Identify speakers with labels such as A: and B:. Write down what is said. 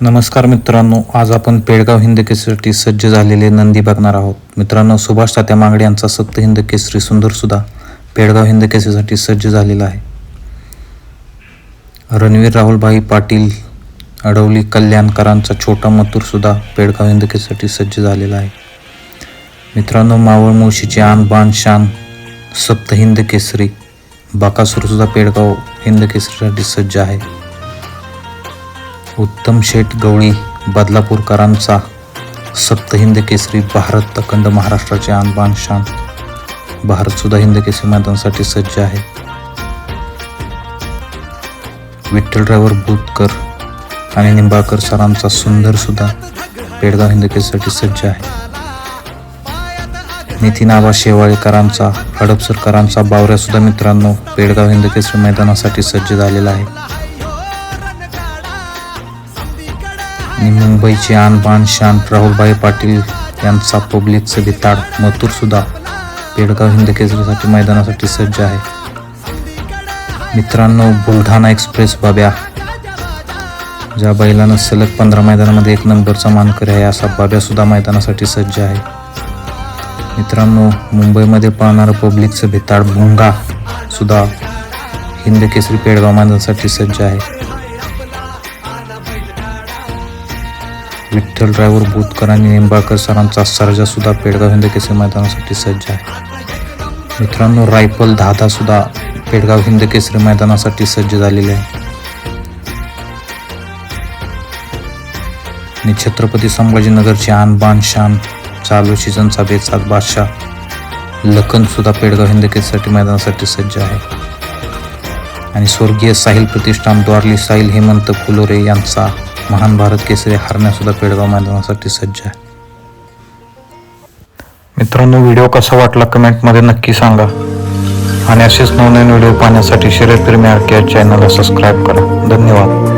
A: नमस्कार मित्रांनो आज आपण पेडगाव हिंद केसरीसाठी सज्ज झालेले नंदी बघणार आहोत. मित्रांनो सुभाष तात्या मांगडे यांचा सप्त हिंद केसरी सुंदरसुद्धा पेडगाव हिंद केसरीसाठी सज्ज झालेला आहे. रणवीर राहुलभाई पाटील अडवली कल्याणकरांचा छोटा मतूरसुद्धा पेडगाव हिंद केसरीसाठी सज्ज झालेला आहे. मित्रांनो मावळ मुळशीचे आन बाण शान सप्त हिंद केसरी बाकासूरसुद्धा पेडगाव हिंद केसरीसाठी सज्ज आहे. उत्तम शेठ गवळी बदलापूरकरांचा सप्त हिंद केसरी भारत अखंड महाराष्ट्राचे आणबान शान. भारतसुद्धा हिंद केसरी मैदानासाठी सज्ज आहे. विठ्ठल ड्रायव्हर बुतकर आणि निंबाळकर सरांचा सुंदर सुद्धा पेडगाव हिंद केसरीसाठी सज्ज आहे. नितीन आबा शेवाळेकरांचा हडपसरकरांचा बावऱ्यासुद्धा मित्रांनो पेडगाव हिंद केसरी मैदानासाठी सज्ज झालेला आहे. आणि मुंबईचे आणबाण शान राहुलभाई पाटील यांचा पब्लिकचं बिताड मथुरसुद्धा पेडगाव हिंद केसरीसाठी मैदानासाठी सज्ज आहे. मित्रांनो बुलढाणा एक्सप्रेस बाब्या. ज्या बैलानं सलग पंधरा मैदानामध्ये एक नंबरचा मानकरी आहे असा बाब्यासुद्धा मैदानासाठी सज्ज आहे. मित्रांनो मुंबईमध्ये पाहणारं पब्लिकचं भिताड भुंगा सुद्धा हिंद केसरी पेडगाव मैदानासाठी सज्ज आहे. विठ्ठल ड्रायव्हर भूतकर आणि निंबाळकर सरांचा सर्जा सुद्धा पेडगाव हिंद केसरी मैदानासाठी सज्ज आहे. मित्रांनो रायफल धादा सुद्धा पेडगाव हिंद केसरी मैदानासाठी सज्ज झालेले आहे. आणि छत्रपती संभाजीनगरची आनबान शान चालू सीझनचा बेचात बादशाह लखन सुद्धा पेडगाव हिंद मैदानासाठी सज्ज आहे. आणि स्वर्गीय साहिल प्रतिष्ठान द्वारली साहिल हेमंत फुलोरे यांचा महान भारत केसरी हरण्यासुद्धा पेडगाव मैदानासाठी सज्ज आहे. मित्रांनो व्हिडिओ कसा वाटला कमेंटमध्ये नक्की सांगा. आणि असेच नवनवीन व्हिडिओ पाहण्यासाठी शर्यत प्रेमी आर के चॅनलला सबस्क्राईब करा. धन्यवाद.